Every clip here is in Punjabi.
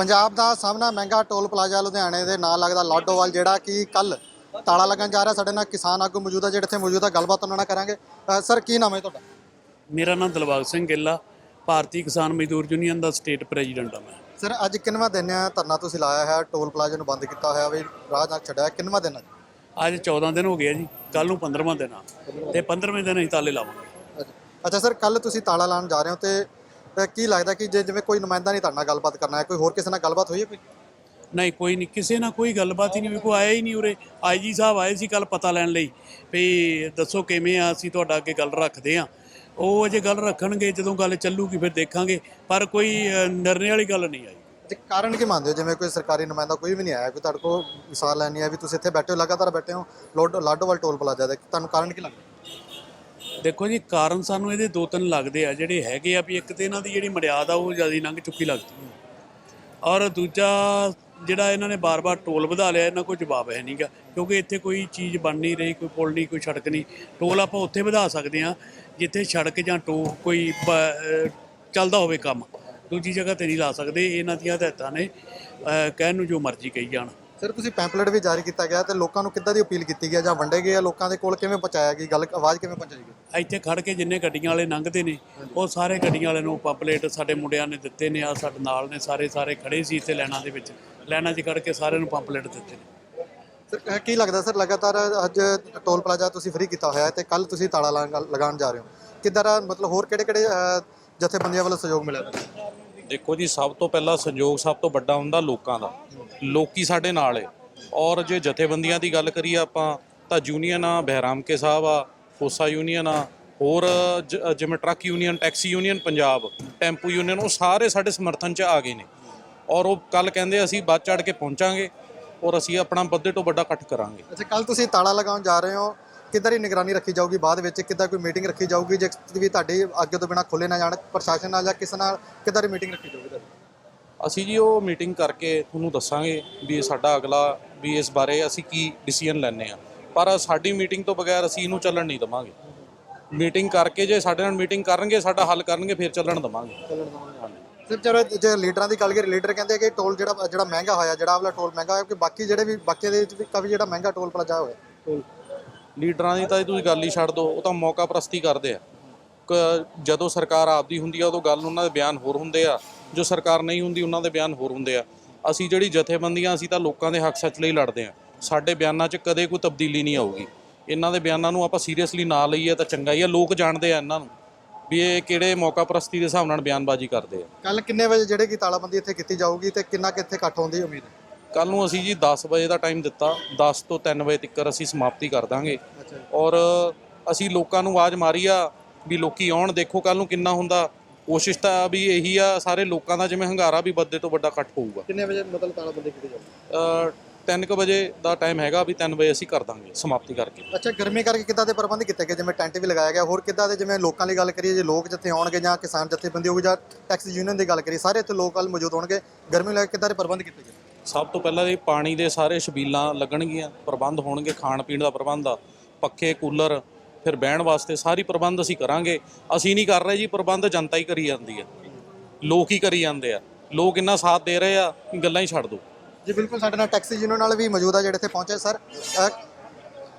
ਪੰਜਾਬ ਦਾ ਸਾਹਮਣਾ ਮਹਿੰਗਾ ਟੋਲ ਪਲਾਜ਼ਾ ਲੁਧਿਆਣੇ ਦੇ ਨਾਲ ਲੱਗਦਾ ਲਾਡੋਵਾਲ ਜਿਹੜਾ ਕਿ ਕੱਲ ਤਾਲਾ ਲੱਗਣ ਜਾ ਰਿਹਾ। ਸਾਡੇ ਨਾਲ ਕਿਸਾਨ ਆਗੂ ਮੌਜੂਦ ਆ ਜਿਹੜੇ ਇੱਥੇ ਮੌਜੂਦ ਆ ਗੱਲਬਾਤ ਉਹਨਾਂ ਨਾਲ ਕਰਾਂਗੇ। ਅ, ਸਰ ਕੀ ਨਾਮ ਹੈ ਤੁਹਾਡਾ? ਮੇਰਾ ਨਾਮ ਦਿਲਬਾਗ ਸਿੰਘ ਗਿੱਲ ਭਾਰਤੀ ਕਿਸਾਨ ਮਜ਼ਦੂਰ ਯੂਨੀਅਨ ਦਾ ਸਟੇਟ ਪ੍ਰੈਜ਼ੀਡੈਂਟ ਆ ਮੈਂ। ਸਰ ਅੱਜ ਕਿੰਨਵਾਂ ਦਿਨ ਹੈ ਧਰਨਾ ਤੁਸੀਂ ਲਾਇਆ ਹੈ ਟੋਲ ਪਲਾਜ਼ਾ ਨੂੰ ਬੰਦ ਕੀਤਾ ਹੋਇਆ ਵੀ ਰਾਹ ਨਾ ਛੱਡਿਆ। ਕਿੰਨਵਾਂ ਦਿਨ ਹੈ ਅੱਜ 14 ਦਿਨ ਹੋ ਗਏ ਆ ਜੀ ਕੱਲ ਨੂੰ 15ਵਾਂ ਦਿਨ ਆ। ਤੇ 15ਵੇਂ ਦਿਨ ਅਸੀਂ ਤਾਲੇ ਲਾਵਾਂਗੇ। ਅੱਛਾ। ਅੱਛਾ ਸਰ ਕੱਲ ਤੁਸੀਂ ਤਾਲਾ ਲਾਉਣ ਜਾ ਰਹੇ ਹੋ ਤੇ ਅ, ਕੀ ਲੱਗਦਾ ਕਿ ਜੇ ਜਿਵੇਂ ਕੋਈ ਨੁਮਾਇੰਦਾ ਨਹੀਂ ਤੁਹਾਡੇ ਨਾਲ ਗੱਲਬਾਤ ਕਰਨਾ ਹੈ ਕੋਈ ਹੋਰ ਕਿਸੇ ਨਾਲ ਗੱਲਬਾਤ ਹੋਈ ਹੈ ਕੋਈ? ਨਹੀਂ ਕੋਈ ਨਹੀਂ ਕਿਸੇ ਨਾਲ ਕੋਈ ਗੱਲਬਾਤ ਹੀ ਨਹੀਂ ਕੋਈ ਆਇਆ ਹੀ ਨਹੀਂ ਉਰੇ। ਆਈਜੀ ਸਾਹਿਬ ਆਏ ਸੀ ਕੱਲ ਪਤਾ ਲੈਣ ਲਈ ਵੀ ਦੱਸੋ ਕਿਵੇਂ ਆ ਅਸੀਂ ਤੁਹਾਡਾ ਅੱਗੇ ਗੱਲ ਰੱਖਦੇ ਆ ਉਹ ਅਜੇ ਗੱਲ ਰੱਖਣਗੇ ਜਦੋਂ ਗੱਲ ਚੱਲੂਗੀ ਫਿਰ ਦੇਖਾਂਗੇ ਪਰ ਕੋਈ ਅ, ਨਿਰਣੇ ਵਾਲੀ ਗੱਲ ਨਹੀਂ ਆਈ। ਤੇ ਕਾਰਨ ਕੀ ਮੰਨਦੇ ਹੋ? ਜਿਵੇਂ ਕੋਈ ਸਰਕਾਰੀ ਨੁਮਾਇੰਦਾ ਕੋਈ ਵੀ ਨਹੀਂ ਆਇਆ ਕੋਈ ਤੁਹਾਡੇ ਕੋਲ ਮਿਸਾਲ ਲੈਣੀ ਹੈ ਵੀ ਤੁਸੀਂ ਇੱਥੇ ਬੈਠੇ ਹੋ ਲਗਾਤਾਰ ਬੈਠੇ ਹੋ ਲੋਡ ਲਾਡੋਵਾਲ ਟੋਲ ਪਲਾਜ਼ਾ ਦੇ ਤੁਹਾਨੂੰ ਕਾਰਨ ਕੀ ਲੱਗਦਾ? ਦੇਖੋ ਜੀ, ਕਾਰਨ ਸਾਨੂੰ ਇਹਦੇ ਦੋ ਤਿੰਨ ਲੱਗਦੇ ਆ, ਜਿਹੜੇ ਹੈਗੇ ਆ ਵੀ ਇੱਕ ਤੇ ਇਹਨਾਂ ਦੀ ਜਿਹੜੀ ਮਰਿਆਦਾ ਉਹ ਜ਼ਿਆਦਾ ਲੰਘ ਚੁੱਕੀ ਲੱਗਦੀ ਹੈ ਔਰ ਦੂਜਾ ਜਿਹੜਾ ਇਹਨਾਂ ਨੇ ਬਾਰ-ਬਾਰ ਟੋਲ ਵਧਾ ਲਿਆ, ਇਹਨਾਂ ਕੋਈ ਜਵਾਬ ਹੈ ਨਹੀਂਗਾ ਕਿਉਂਕਿ ਇੱਥੇ ਕੋਈ ਚੀਜ਼ ਬਣ ਨਹੀਂ ਰਹੀ, ਕੋਈ ਪੁਲ ਨਹੀਂ, ਕੋਈ ਸੜਕ ਨਹੀਂ। ਟੋਲ ਆਪਾਂ ਉੱਥੇ ਵਧਾ ਸਕਦੇ ਆ ਜਿੱਥੇ ਸੜਕ ਜਾਂ ਟੋ ਕੋਈ ਚੱਲਦਾ ਹੋਵੇ ਕੰਮ। ਦੂਜੀ ਜਗ੍ਹਾ ਤੇ ਨਹੀਂ ਲਾ ਸਕਦੇ, ਇਹਨਾਂ ਦੀਆਂ ਹਦਾਇਤਾਂ ਨੇ ਕਹਿਣ ਨੂੰ ਜੋ ਮਰਜ਼ੀ ਕਹੀ ਜਾਣ। ਸਰ ਤੁਸੀਂ ਪੈਂਪਲੇਟ ਵੀ ਜਾਰੀ ਕੀਤਾ ਗਿਆ ਤੇ ਲੋਕਾਂ ਨੂੰ ਕਿੱਦਾਂ ਦੀ ਅਪੀਲ ਕੀਤੀ ਗਈ ਜਾਂ ਵੰਡੇ ਗਏ ਆ ਲੋਕਾਂ ਦੇ ਕੋਲ? ਕਿਵੇਂ ਪਹੁੰਚਾਇਆ ਗਈ? ਗੱਲ ਆਵਾਜ਼ ਕਿਵੇਂ ਪਹੁੰਚਾਈ ਗਈ? ਇੱਥੇ ਖੜ ਕੇ ਜਿੰਨੇ ਗੱਡੀਆਂ ਵਾਲੇ ਲੰਘਦੇ ਨੇ ਉਹ ਸਾਰੇ ਗੱਡੀਆਂ ਵਾਲਿਆਂ ਨੂੰ ਪੰਪਲੇਟ ਸਾਡੇ ਮੁੰਡਿਆਂ ਨੇ ਦਿੱਤੇ ਨੇ ਆ ਸਾਡੇ ਨਾਲ ਨੇ ਸਾਰੇ ਸਾਰੇ ਖੜੇ ਸੀ ਇੱਥੇ ਲਾਈਨਾਂ ਦੇ ਵਿੱਚ। ਲਾਈਨਾਂ 'ਚ ਖੜ ਕੇ ਸਾਰਿਆਂ ਨੂੰ ਪੰਪਲੇਟ ਦਿੱਤੇ ਨੇ। ਸਰ ਕੀ ਲੱਗਦਾ ਸਰ ਲਗਾਤਾਰ ਅੱਜ ਟੋਲ ਪਲਾਜ਼ਾ ਤੁਸੀਂ ਫ੍ਰੀ ਕੀਤਾ ਹੋਇਆ ਹੈ ਤੇ ਕੱਲ ਤੁਸੀਂ ਤਾਲਾ ਲਾਂ- ਲਗਾਉਣ ਜਾ ਰਹੇ ਹੋ। ਕਿੱਦਾਂ ਦਾ ਮਤਲਬ ਹੋਰ ਕਿਹੜੇ ਕਿਹੜੇ ਜਥੇਬੰਦੀਆਂ ਵੱਲੋਂ ਸਹਿਯੋਗ ਮਿਲਿਆ? ਤੁਹਾਨੂੰ? ਦੇਖੋ ਜੀ, ਸਭ ਤੋਂ ਪਹਿਲਾਂ ਸੰਯੋਗ ਸਭ ਤੋਂ ਵੱਡਾ ਹੁੰਦਾ ਲੋਕਾਂ ਦਾ। ਲੋਕੀ ਸਾਡੇ ਨਾਲ ਏ। ਔਰ ਜੇ ਜਥੇਬੰਦੀਆਂ ਦੀ ਗੱਲ ਕਰੀਏ ਆਪਾਂ, ਤਾਂ ਯੂਨੀਅਨ ਆ, ਬਹਿਰਾਮ ਕੇ ਸਾਹਿਬ ਆ ਕੋਸਾ ਯੂਨੀਅਨ ਆ, ਹੋਰ ਜ- ਜਿਵੇਂ truck union, taxi union, Punjab, tempo union, ਉਹ ਸਾਰੇ ਸਾਡੇ ਸਮਰਥਨ 'ਚ ਆ ਗਏ ਨੇ। ਔਰ ਉਹ ਕੱਲ ਕਹਿੰਦੇ ਅਸੀਂ ਬੱਸ ਚੜ੍ਹ ਕੇ ਪਹੁੰਚਾਂਗੇ, ਔਰ ਅਸੀਂ ਆਪਣਾ ਵੱਧੇ ਤੋਂ ਵੱਡਾ ਇਕੱਠ ਕਰਾਂਗੇ। ਅੱਛਾ ਕੱਲ ਤੁਸੀਂ ਤਾਲਾ ਲਗਾਉਣ ਜਾ ਰਹੇ ਹੋ ਕਿੱਦਾਂ ਦੀ ਨਿਗਰਾਨੀ ਰੱਖੀ ਜਾਊਗੀ ਬਾਅਦ ਵਿੱਚ ਕਿੱਦਾਂ ਕੋਈ ਮੀਟਿੰਗ ਰੱਖੀ ਜਾਊਗੀ ਜੇ ਵੀ ਤੁਹਾਡੀ ਅੱਗੇ ਤੋਂ ਬਿਨਾ ਖੁੱਲੇ ਨਾ ਜਾਣ ਪ੍ਰਸ਼ਾਸਨ ਨਾਲ ਜਾਂ ਕਿਸੇ ਨਾਲ ਕਿੱਦਾਂ ਦੀ ਮੀਟਿੰਗ ਰੱਖੀ ਜਾਊਗੀ ਤੁਹਾਡੀ? ਅਸੀਂ ਜੀ ਉਹ ਮੀਟਿੰਗ ਕਰਕੇ ਤੁਹਾਨੂੰ ਦੱਸਾਂਗੇ ਵੀ ਇਹ ਸਾਡਾ ਅਗਲਾ ਵੀ ਇਸ ਬਾਰੇ ਅਸੀਂ ਕੀ ਡਿਸੀਜਨ ਲੈਣੇ ਆ ਪਰ ਸਾਡੀ ਮੀਟਿੰਗ ਤੋਂ ਬਗੈਰ ਅਸੀਂ ਇਹਨੂੰ ਚੱਲਣ ਨਹੀਂ ਦਵਾਂਗੇ। ਮੀਟਿੰਗ ਕਰਕੇ ਜੇ ਸਾਡੇ ਨਾਲ ਮੀਟਿੰਗ ਕਰਨਗੇ ਸਾਡਾ ਹੱਲ ਕਰਨਗੇ ਫਿਰ ਚੱਲਣ ਦਵਾਂਗੇ। ਸਿਰ ਚਲੋ ਜੇ ਲੀਡਰਾਂ ਦੀ ਗੱਲ ਕਰੀ ਲੀਡਰ ਕਹਿੰਦੇ ਕਿ ਟੋਲ ਜਿਹੜਾ ਜਿਹੜਾ ਮਹਿੰਗਾ ਹੋਇਆ ਜਿਹੜਾ ਵਾਲਾ ਟੋਲ ਮਹਿੰਗਾ ਹੋਇਆ ਕਿ ਬਾਕੀ ਜਿਹੜੇ ਵੀ ਬਾਕੀ ਦੇ ਵਿੱਚ ਵੀ ਕਾਫੀ ਜਿਹੜਾ ਮਹਿੰਗਾ ਟੋਲ ਪਲਾਜ਼ਾ ਹੋਇਆ। ਟੋਲ ਲੀਡਰਾਂ ਦੀ ਤਾਂ ਤੁਸੀਂ ਗੱਲ ਹੀ ਛੱਡ ਦਿਓ, ਉਹ ਤਾਂ ਮੌਕਾ ਪ੍ਰਸਤੀ ਕਰਦੇ ਆ। ਕ- ਜਦੋਂ ਸਰਕਾਰ ਆਪਦੀ ਹੁੰਦੀ ਆ, ਉਦੋਂ ਗੱਲ ਉਹਨਾਂ ਦੇ ਬਿਆਨ ਹੋਰ ਹੁੰਦੇ ਆ। ਜੋ ਸਰਕਾਰ ਨਹੀਂ ਹੁੰਦੀ, ਉਹਨਾਂ ਦੇ ਬਿਆਨ ਹੋਰ ਹੁੰਦੇ ਆ। ਅਸੀਂ ਜਿਹੜੀ ਜਥੇਬੰਦੀਆਂ, ਅਸੀਂ ਤਾਂ ਲੋਕਾਂ ਦੇ ਹੱਕ ਸੱਚ ਲਈ ਲੜਦੇ ਆ। ਸਾਡੇ ਬਿਆਨਾਂ 'ਚ ਕਦੇ ਕੋਈ ਤਬਦੀਲੀ ਨਹੀਂ ਆਊਗੀ। ਇਹਨਾਂ ਦੇ ਬਿਆਨਾਂ ਨੂੰ ਆਪਾਂ ਸੀਰੀਅਸਲੀ ਨਾ ਲਈਏ ਤਾਂ ਚੰਗਾ ਹੀ ਆ। ਲੋਕ ਜਾਣਦੇ ਆ ਇਹਨਾਂ ਨੂੰ ਵੀ ਇਹ ਕਿਹੜੇ ਮੌਕਾ ਪ੍ਰਸਤੀ ਦੇ ਹਿਸਾਬ ਨਾਲ ਬਿਆਨਬਾਜ਼ੀ ਕਰਦੇ ਆ। ਕੱਲ ਕਿੰਨੇ ਵਜੇ ਜਿਹੜੇ ਕਿ ਤਾਲਾਬੰਦੀ ਇੱਥੇ ਕੀਤੀ ਜਾਊਗੀ ਤੇ ਕਿੰਨਾ ਕਿੱਥੇ ਇਕੱਠ ਹੋਣ ਦੀ ਉਮੀਦ ਹੈ? ਕੱਲ ਨੂੰ ਅਸੀਂ ਜੀ 10 ਵਜੇ ਦਾ ਟਾਈਮ ਦਿੱਤਾ 10 ਤੋਂ 3 ਵਜੇ ਤੱਕ ਅਸੀਂ ਸਮਾਪਤੀ ਕਰ ਦਾਂਗੇ। ਔਰ ਅਸੀਂ ਲੋਕਾਂ ਨੂੰ ਆਵਾਜ਼ ਮਾਰੀ ਆ ਵੀ ਲੋਕੀ ਆਉਣ ਦੇਖੋ ਕੱਲ ਨੂੰ ਕਿੰਨਾ ਹੁੰਦਾ। ਕੋਸ਼ਿਸ਼ ਤਾਂ ਵੀ ਇਹੀ ਆ ਸਾਰੇ ਲੋਕਾਂ ਦਾ ਜਿਵੇਂ ਹੰਗਾਰਾ ਵੀ ਵੱਡੇ ਤੋਂ ਵੱਡਾ ਇਕੱਠ ਹੋਊਗਾ। ਕਿੰਨੇ ਵਜੇ ਮਤਲਬ ਤਾਲਾਬੰਦੀ ਕੀਤੀ ਜਾਊਗੀ ਅ 3 ਵਜੇ ਦਾ ਟਾਈਮ ਹੈਗਾ ਵੀ 3 ਵਜੇ ਅਸੀਂ ਕਰ ਦਾਂਗੇ ਸਮਾਪਤੀ ਕਰਕੇ। ਅੱਛਾ ਗਰਮੀ ਕਰਕੇ ਕਿੱਦਾਂ ਦੇ ਪ੍ਰਬੰਧ ਕੀਤੇ ਗਏ? ਜਿਵੇਂ ਟੈਂਟ ਵੀ ਲਗਾਇਆ ਗਿਆ ਹੋਰ ਕਿੱਦਾਂ ਦੇ ਜਿਵੇਂ ਲੋਕਾਂ ਦੀ ਗੱਲ ਕਰੀਏ ਜੇ ਲੋਕ ਜਿੱਥੇ ਆਉਣਗੇ ਜਾਂ ਕਿਸਾਨ ਜਥੇਬੰਦੀ ਹੋਊਗੀ ਜਾਂ ਟੈਕਸੀ ਯੂਨੀਅਨ ਦੀ ਗੱਲ ਕਰੀਏ ਸਾਰੇ ਇੱਥੇ ਲੋਕ ਕੱਲ ਮੌਜੂਦ ਹੋਣਗੇ। ਗਰਮੀ ਨੂੰ ਲੈ ਕੇ ਕਿੱਦਾਂ ਦੇ ਪ੍ਰਬੰਧ ਕੀਤੇ ਗਏ? ਸਭ ਤੋਂ ਪਹਿਲਾਂ ਇਹ ਪਾਣੀ ਦੇ ਸਾਰੇ ਛਬੀਲਾਂ ਲੱਗਣਗੀਆਂ ਪ੍ਰਬੰਧ ਹੋਣਗੇ ਖਾਣ ਪੀਣ ਦਾ ਪ੍ਰਬੰਧ ਆ ਪੱਖੇ ਕੂਲਰ ਫਿਰ ਬਹਿਣ ਵਾਸਤੇ ਸਾਰੀ ਪ੍ਰਬੰਧ ਅਸੀਂ ਕਰਾਂਗੇ। ਅਸੀਂ ਨਹੀਂ ਕਰ ਰਹੇ ਜੀ ਪ੍ਰਬੰਧ ਜਨਤਾ ਹੀ ਕਰੀ ਜਾਂਦੀ ਆ। ਲੋਕ ਹੀ ਕਰੀ ਜਾਂਦੇ ਆ। ਲੋਕ ਇੰਨਾ ਸਾਥ ਦੇ ਰਹੇ ਆ ਕਿ ਗੱਲਾਂ ਹੀ ਛੱਡ ਦਿਓ ਜੀ ਬਿਲਕੁਲ ਸਾਡੇ ਨਾਲ ਟੈਕਸੀ ਯੂਨੀਅਨ ਨਾਲ ਵੀ ਮੌਜੂਦ ਆ ਜਿਹੜੇ ਇੱਥੇ ਪਹੁੰਚੇ। ਸਰ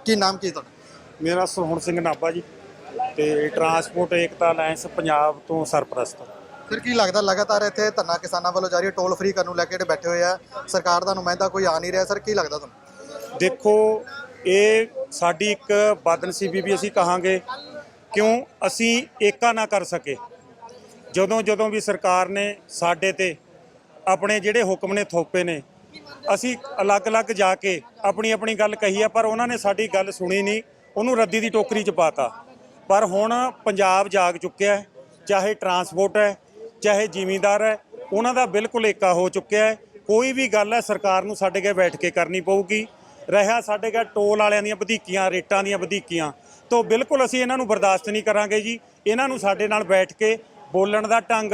ਕੀ ਨਾਮ ਕੀ ਤੁਹਾਡਾ? ਮੇਰਾ ਸੋਹਣ ਸਿੰਘ ਨਾਭਾ ਜੀ ਤੇ ਟਰਾਂਸਪੋਰਟ ਏਕਤਾ ਅਲਾਇੰਸ ਪੰਜਾਬ ਤੋਂ ਸਰਪ੍ਰਸਤ। ਫਿਰ ਕੀ ਲੱਗਦਾ, ਲਗਾਤਾਰ ਇੱਥੇ ਧਰਨਾ ਕਿਸਾਨਾਂ ਵੱਲੋਂ ਜਾਰੀ ਟੋਲ ਫ੍ਰੀ ਕਰਨ ਨੂੰ ਲੈ ਕੇ ਜਿਹੜੇ ਬੈਠੇ ਹੋਏ ਆ, ਸਰਕਾਰ ਦਾ ਨੁਮਾਇੰਦਾ ਕੋਈ ਆ ਨਹੀਂ ਰਿਹਾ, ਸਰ ਕੀ ਲੱਗਦਾ ਤੁਹਾਨੂੰ? ਦੇਖੋ, ਇਹ ਸਾਡੀ ਇੱਕ ਬਦਨਸੀਬੀ ਵੀ ਅਸੀਂ ਕਹਾਂਗੇ, ਕਿਉਂ ਅਸੀਂ ਏਕਾ ਨਾ ਕਰ ਸਕੇ। ਜਦੋਂ ਜਦੋਂ ਵੀ ਸਰਕਾਰ ਨੇ ਸਾਡੇ ਤੇ ਆਪਣੇ ਜਿਹੜੇ ਹੁਕਮ ਨੇ ਥੋਪੇ ਨੇ, ਅਸੀਂ ਅਲੱਗ-ਅਲੱਗ ਜਾ ਕੇ ਆਪਣੀ ਆਪਣੀ ਗੱਲ ਕਹੀ ਆ, ਪਰ ਉਹਨਾਂ ਨੇ ਸਾਡੀ ਗੱਲ ਸੁਣੀ ਨਹੀਂ, ਉਹਨੂੰ ਰੱਦੀ ਦੀ ਟੋਕਰੀ 'ਚ ਪਾਤਾ। ਪਰ ਹੁਣ ਪੰਜਾਬ ਜਾਗ ਚੁੱਕਿਆ ਚਾਹੇ ਟਰਾਂਸਪੋਰਟ ਹੈ ਚਾਹੇ ਜ਼ਿਮੀਂਦਾਰ ਹੈ, ਉਹਨਾਂ ਦਾ ਬਿਲਕੁਲ ਏਕਾ ਹੋ ਚੁੱਕਿਆ ਹੈ। ਕੋਈ ਵੀ ਗੱਲ ਹੈ, ਸਰਕਾਰ ਨੂੰ ਸਾਡੇ ਕੇ ਬੈਠ ਕੇ ਕਰਨੀ ਪਊਗੀ। ਰਿਹਾ ਸਾਡੇ ਕੋਲ ਟੋਲ ਵਾਲਿਆਂ ਦੀਆਂ ਵਧੀਕੀਆਂ, ਰੇਟਾਂ ਦੀਆਂ ਵਧੀਕੀਆਂ। ਤੋਂ ਬਿਲਕੁਲ ਅਸੀਂ ਇਹਨਾਂ ਨੂੰ ਬਰਦਾਸ਼ਤ ਨਹੀਂ ਕਰਾਂਗੇ ਜੀ। ਇਹਨਾਂ ਨੂੰ ਸਾਡੇ ਨਾਲ ਬੈਠ ਕੇ ਬੋਲਣ ਦਾ ਢੰਗ,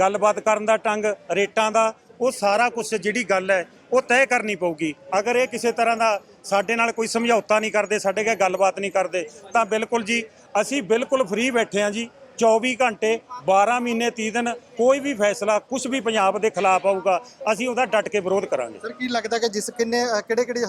ਗੱਲਬਾਤ ਕਰਨ ਦਾ ਢੰਗ, ਰੇਟਾਂ ਦਾ, ਉਹ ਸਾਰਾ ਕੁਝ ਜਿਹੜੀ ਗੱਲ ਹੈ, ਉਹ ਤੈਅ ਕਰਨੀ ਪਊਗੀ। ਅਗਰ ਇਹ ਕਿਸੇ ਤਰ੍ਹਾਂ ਦਾ ਸਾਡੇ ਨਾਲ ਕੋਈ ਸਮਝੌਤਾ ਨਹੀਂ ਕਰਦੇ, ਸਾਡੇ ਕੋਲ ਗੱਲਬਾਤ ਨਹੀਂ ਕਰਦੇ, ਤਾਂ ਬਿਲਕੁਲ ਜੀ, ਅਸੀਂ ਬਿਲਕੁਲ ਫ੍ਰੀ ਬੈਠੇ ਹਾਂ ਜੀ। 24 ਘੰਟੇ 12 ਮਹੀਨੇ 30 ਦਿਨ ਕੋਈ ਵੀ ਫੈਸਲਾ ਕੁਝ ਵੀ ਪੰਜਾਬ ਦੇ ਖਿਲਾਫ ਆਊਗਾ ਅਸੀਂ ਉਹਦਾ ਡਟ ਕੇ ਵਿਰੋਧ ਕਰਾਂਗੇ। ਸਰ ਕੀ ਲੱਗਦਾ ਕਿ ਜਿਸ ਕਿੰਨੇ ਕਿਹੜੇ ਕਿਹੜੇ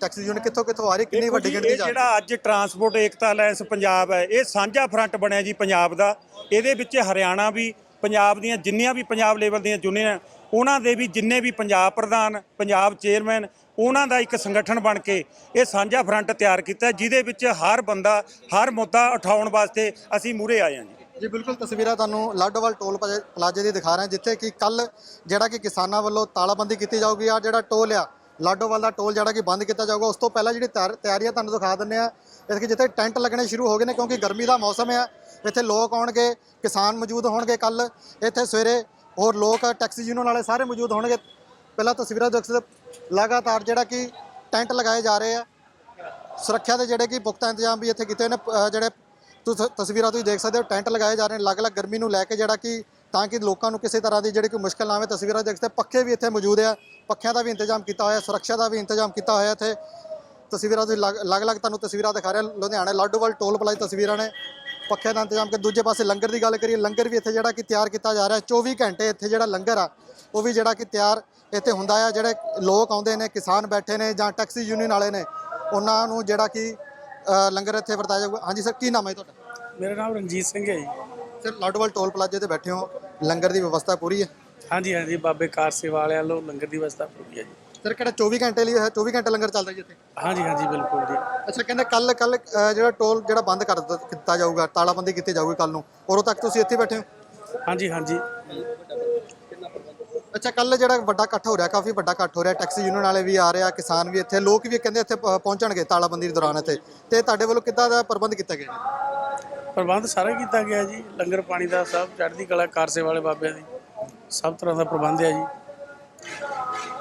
ਟੈਕਸ ਯੂਨੀਅਨ ਕਿੱਥੋਂ ਕਿੱਥੋਂ ਆ ਰਹੀ ਕਿੰਨੀ ਵੱਡੀ ਗਿਣਤੀ ਜਾ ਜਿਹੜਾ ਅੱਜ ਟਰਾਂਸਪੋਰਟ ਏਕਤਾ ਅਲਾਇੰਸ ਪੰਜਾਬ ਹੈ ਇਹ ਸਾਂਝਾ ਫਰੰਟ ਬਣਿਆ ਜੀ ਪੰਜਾਬ ਦਾ। ਇਹਦੇ ਵਿੱਚ ਹਰਿਆਣਾ ਵੀ ਪੰਜਾਬ ਦੀਆਂ ਜਿੰਨੀਆਂ ਵੀ ਪੰਜਾਬ ਲੈਵਲ ਦੀਆਂ ਯੂਨੀਅਨ ਉਹਨਾਂ ਦੇ ਵੀ ਜਿੰਨੇ ਵੀ ਪੰਜਾਬ ਪ੍ਰਧਾਨ ਪੰਜਾਬ ਚੇਅਰਮੈਨ ਉਹਨਾਂ ਦਾ ਇੱਕ ਸੰਗਠਨ ਬਣ ਕੇ ਇਹ ਸਾਂਝਾ ਫਰੰਟ ਤਿਆਰ ਕੀਤਾ ਜਿਹਦੇ ਵਿੱਚ ਹਰ ਬੰਦਾ ਹਰ ਮੁੱਦਾ ਉਠਾਉਣ ਵਾਸਤੇ ਅਸੀਂ ਮੂਹਰੇ ਆਏ ਹਾਂ ਜੀ। ਜੀ ਬਿਲਕੁਲ, ਤਸਵੀਰਾਂ ਤੁਹਾਨੂੰ ਲਾਡੋਵਾਲ ਟੋਲ ਪਲਾਜ਼ੇ- ਦੀ ਦਿਖਾ ਰਹੇ ਹਾਂ, ਜਿੱਥੇ ਕਿ ਕੱਲ ਜਿਹੜਾ ਕਿ ਕਿਸਾਨਾਂ ਵੱਲੋਂ ਤਾਲਾਬੰਦੀ ਕੀਤੀ ਜਾਊਗੀ ਆ ਜਿਹੜਾ ਟੋਲ ਆ, ਲਾਡੋਵਾਲ ਦਾ ਟੋਲ ਜਿਹੜਾ ਕਿ ਬੰਦ ਕੀਤਾ ਜਾਊਗਾ, ਉਸ ਤੋਂ ਪਹਿਲਾਂ ਜਿਹੜੀ ਤਿਆਰ- ਤਿਆਰੀਆਂ ਤੁਹਾਨੂੰ ਦਿਖਾ ਦਿੰਦੇ ਆ ਇਸ ਕਿ ਜਿੱਥੇ ਟੈਂਟ ਲੱਗਣੇ ਸ਼ੁਰੂ ਹੋ ਗਏ ਨੇ, ਕਿਉਂਕਿ ਗਰਮੀ ਦਾ ਮੌਸਮ ਆ, ਇੱਥੇ ਲੋਕ ਆਉਣਗੇ, ਕਿਸਾਨ ਮੌਜੂਦ ਹੋਣਗੇ ਕੱਲ ਇੱਥੇ ਸਵੇਰੇ ਹੋਰ ਲੋਕ ਟੈਕਸੀ ਯੂਨੀਅਨ ਵਾਲੇ ਸਾਰੇ ਮੌਜੂਦ ਹੋਣਗੇ, ਪਹਿਲਾਂ ਤਸਵੀਰਾਂ ਦੇਖ ਸਕਦੇ ਲਗਾਤਾਰ ਜਿਹੜਾ ਕਿ ਟੈਂਟ ਲਗਾਏ ਜਾ ਰਹੇ ਆ, ਸੁਰੱਖਿਆ ਦੇ ਜਿਹੜੇ ਕਿ ਪੁਖਤਾ ਇੰਤਜ਼ਾਮ ਵੀ ਇੱਥੇ ਕੀਤੇ ਨੇ ਜਿਹੜੇ ਤੁਸੀਂ ਤਸਵੀਰਾਂ ਤੁਸੀਂ ਦੇਖ ਸਕਦੇ ਹੋ, ਟੈਂਟ ਲਗਾਏ ਜਾ ਰਹੇ ਨੇ, ਅਲੱਗ-ਅਲੱਗ ਗਰਮੀ ਨੂੰ ਲੈ ਕੇ ਜਿਹੜਾ ਕਿ ਤਾਂ ਕਿ ਲੋਕਾਂ ਨੂੰ ਕਿਸੇ ਤਰ੍ਹਾਂ ਦੀ ਜਿਹੜੀ ਕੋਈ ਮੁਸ਼ਕਲ ਨਾ ਆਵੇ, ਤਸਵੀਰਾਂ ਦੇਖ ਸਕਦੇ ਪੱਖੇ ਵੀ ਇੱਥੇ ਮੌਜੂਦ ਆ, ਪੱਖਿਆਂ ਦਾ ਵੀ ਇੰਤਜ਼ਾਮ ਕੀਤਾ ਹੋਇਆ, ਸੁਰੱਖਿਆ ਦਾ ਵੀ ਇੰਤਜ਼ਾਮ ਕੀਤਾ ਹੋਇਆ ਇੱਥੇ। ਤਸਵੀਰਾਂ ਤੁਸੀਂ ਅਲੱਗ-ਅਲੱਗ ਤੁਹਾਨੂੰ ਤਸਵੀਰਾਂ ਦਿਖਾ ਰਹੇ ਹਾਂ। ਲੁਧਿਆਣਾ ਲਾਡੋਵਾਲ ਟੋਲ ਪਲਾਜ਼ਾ ਤਸਵੀਰਾਂ ਨੇ। ਪੱਖਿਆਂ ਦਾ ਇੰਤਜ਼ਾਮ ਕਿ ਦੂਜੇ ਪਾਸੇ ਲੰਗਰ ਦੀ ਗੱਲ ਕਰੀਏ, ਲੰਗਰ ਵੀ ਇੱਥੇ ਜਿਹੜਾ ਕਿ ਤਿਆਰ ਕੀਤਾ ਜਾ ਰਿਹਾ 24 ਘੰਟੇ ਇੱਥੇ ਜਿਹੜਾ ਲੰਗਰ ਆ, ਉਹ ਵੀ ਜਿਹੜਾ ਕਿ ਤਿਆਰ ਇੱਥੇ ਹੁੰਦਾ ਆ। ਜਿਹੜੇ ਲੋਕ ਆਉਂਦੇ ਨੇ, ਕਿਸਾਨ ਬੈਠੇ ਨੇ ਜਾਂ ਟੈਕਸੀ ਯੂਨੀਅਨ ਵਾਲੇ ਨੇ, ਉਹਨਾਂ ਨੂੰ ਜਿਹੜਾ ਕਿ ਅ, ਲੰਗਰ ਇੱਥੇ ਵਰਤਾਇਆ ਜਾਊਗਾ। ਹਾਂਜੀ ਸਰ ਕੀ ਨਾਮ ਹੈ ਤੁਹਾਡਾ? ਮੇਰਾ ਨਾਮ ਰਣਜੀਤ ਸਿੰਘ ਹੈ ਜੀ। ਸਰ ਲਾਡੋਵਾਲ ਟੋਲ ਪਲਾਜ਼ੇ ਤੇ ਬੈਠੇ ਹੋ। ਲੰਗਰ ਦੀ ਵਿਵਸਥਾ ਪੂਰੀ ਹੈ? ਹਾਂਜੀ ਹਾਂਜੀ ਬਾਬੇ ਕਾਰ ਸੇਵਾ ਵਾਲਿਆਂ ਵੱਲੋਂ ਲੰਗਰ ਦੀ ਵਿਵਸਥਾ ਪੂਰੀ ਹੈ ਜੀ। ਸਰ ਕਿਹੜਾ 24 ਘੰਟੇ ਲਈ ਹੈ 24 ਘੰਟੇ ਲੰਗਰ ਚੱਲਦਾ ਜੀ ਇੱਥੇ? ਹਾਂਜੀ ਹਾਂਜੀ ਬਿਲਕੁਲ ਜੀ। ਅੱਛਾ ਕਹਿੰਦੇ ਕੱਲ ਕੱਲ ਜਿਹੜਾ ਟੋਲ ਜਿਹੜਾ ਬੰਦ ਕਰ ਦਿੱਤਾ ਕੀਤਾ ਜਾਊਗਾ ਤਾਲਾਬੰਦੀ ਕੀਤੀ ਜਾਊਗੀ ਕੱਲ ਨੂੰ। ਉਦੋਂ ਤੱਕ ਤੁਸੀਂ ਇੱਥੇ ਬੈਠੇ ਹੋ? ਹਾਂਜੀ ਹਾਂਜੀ। ਅੱਛਾ ਕੱਲ ਜਿਹੜਾ ਵੱਡਾ ਇਕੱਠ ਹੋ ਰਿਹਾ ਕਾਫੀ ਵੱਡਾ ਇਕੱਠ ਹੋ ਰਿਹਾ ਟੈਕਸੀ ਯੂਨੀਅਨ ਵਾਲੇ ਵੀ ਆ ਰਹੇ ਆ ਕਿਸਾਨ ਵੀ ਇੱਥੇ ਲੋਕ ਵੀ ਕਹਿੰਦੇ ਇੱਥੇ ਪ- ਪਹੁੰਚਣਗੇ ਤਾਲਾਬੰਦੀ ਦੇ ਦੌਰਾਨ ਇੱਥੇ ਤੇ ਤੁਹਾਡੇ ਵੱਲੋਂ ਕਿੱਦਾਂ ਦਾ ਪ੍ਰਬੰਧ ਕੀਤਾ ਗਿਆ ਜੀ? ਪ੍ਰਬੰਧ ਸਾਰਾ ਕੀਤਾ ਗਿਆ ਜੀ ਲੰਗਰ ਪਾਣੀ ਦਾ ਸਭ ਚੜ੍ਹਦੀ ਕਲਾ ਕਾਰ ਸੇਵਾ ਵਾਲੇ ਬਾਬਿਆਂ ਦੀ ਸਭ ਤਰ੍ਹਾਂ ਦਾ ਪ੍ਰਬੰਧ ਹੈ ਜੀ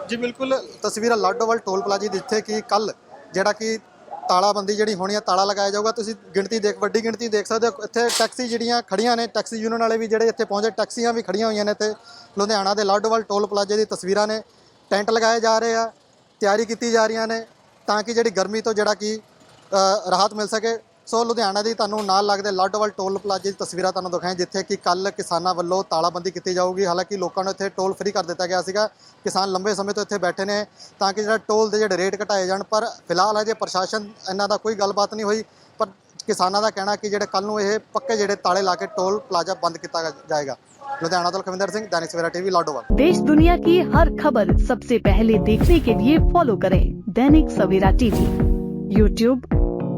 ਜੀ ਬਿਲਕੁਲ ਤਸਵੀਰਾਂ ਲਾਡੋਵਾਲ ਟੋਲ ਪਲਾਜ਼ੇ ਦੀ ਜਿੱਥੇ ਕਿ ਕੱਲ ਜਿਹੜਾ ਕਿ ਤਾਲਾਬੰਦੀ ਜਿਹੜੀ ਹੋਣੀ ਆ, ਤਾਲਾ ਲਗਾਇਆ ਜਾਊਗਾ। ਤੁਸੀਂ ਗਿਣਤੀ ਦੇਖ, ਵੱਡੀ ਗਿਣਤੀ ਦੇਖ ਸਕਦੇ ਹੋ। ਇੱਥੇ ਟੈਕਸੀ ਜਿਹੜੀਆਂ ਖੜੀਆਂ ਨੇ, ਟੈਕਸੀ ਯੂਨੀਅਨ ਵਾਲੇ ਵੀ ਜਿਹੜੇ ਇੱਥੇ ਪਹੁੰਚੇ, ਟੈਕਸੀਆਂ ਵੀ ਖੜੀਆਂ ਹੋਈਆਂ ਨੇ ਇੱਥੇ। ਲੁਧਿਆਣਾ ਦੇ ਲਾਡੋਵਾਲ ਟੋਲ ਪਲਾਜ਼ੇ ਦੀ ਤਸਵੀਰਾਂ ਨੇ। ਟੈਂਟ ਲਗਾਏ ਜਾ ਰਹੇ ਆ, ਤਿਆਰੀ ਕੀਤੀ ਜਾ ਰਹੀਆਂ ਨੇ ਤਾਂ ਕਿ ਜਿਹੜੀ ਗਰਮੀ ਤੋਂ ਜਿਹੜਾ ਕਿ ਰਾਹਤ ਮਿਲ ਸਕੇ। ਸੋ ਲੁਧਿਆਣਾ ਦੀ ਤੁਹਾਨੂੰ ਨਾਲ ਲੱਗਦੇ ਲਾਡੋਵਾਲ ਟੋਲ ਪਲਾਜ਼ੇ ਦੀ ਤਸਵੀਰਾਂ ਤੁਹਾਨੂੰ ਦਿਖਾਏ ਜਿੱਥੇ ਕਿ ਕੱਲ ਕਿਸਾਨਾਂ ਵੱਲੋਂ ਤਾਲਾਬੰਦੀ ਕੀਤੀ ਜਾਊਗੀ ਹਾਲਾਂਕਿ ਲੋਕਾਂ ਨੂੰ ਇੱਥੇ ਟੋਲ ਫ੍ਰੀ ਕਰ ਦਿੱਤਾ ਗਿਆ ਸੀਗਾ ਕਿਸਾਨ ਲੰਬੇ ਸਮੇਂ ਤੋਂ ਇੱਥੇ ਬੈਠੇ ਨੇ ਤਾਂ ਕਿ ਜਿਹੜਾ ਟੋਲ ਦੇ ਜਿਹੜੇ ਰੇਟ ਘਟਾਏ ਜਾਣ ਪਰ ਫਿਲਹਾਲ ਅਜੇ ਪ੍ਰਸ਼ਾਸਨ ਇਹਨਾਂ ਦਾ ਕੋਈ ਗੱਲਬਾਤ ਨਹੀਂ ਹੋਈ ਪਰ ਕਿਸਾਨਾਂ ਦਾ ਕਹਿਣਾ ਕਿ ਜਿਹੜੇ ਕੱਲ ਨੂੰ ਇਹ ਪੱਕੇ ਜਿਹੜੇ ਤਾਲੇ ਲਾ ਕੇ ਟੋਲ ਪਲਾਜ਼ਾ ਬੰਦ ਕੀਤਾ ਗਾ- ਜਾਏਗਾ ਲੁਧਿਆਣਾ ਤੋਂ ਲਖਵਿੰਦਰ ਸਿੰਘ ਦੈਨਿਕ ਸਵੇਰਾ ਟੀਵੀ ਲਾਡੋਵਾਲ देश दुनिया की हर खबर सबसे पहले देखने के लिए फॉलो करें दैनिक सवेरा टीवी यूट्यूब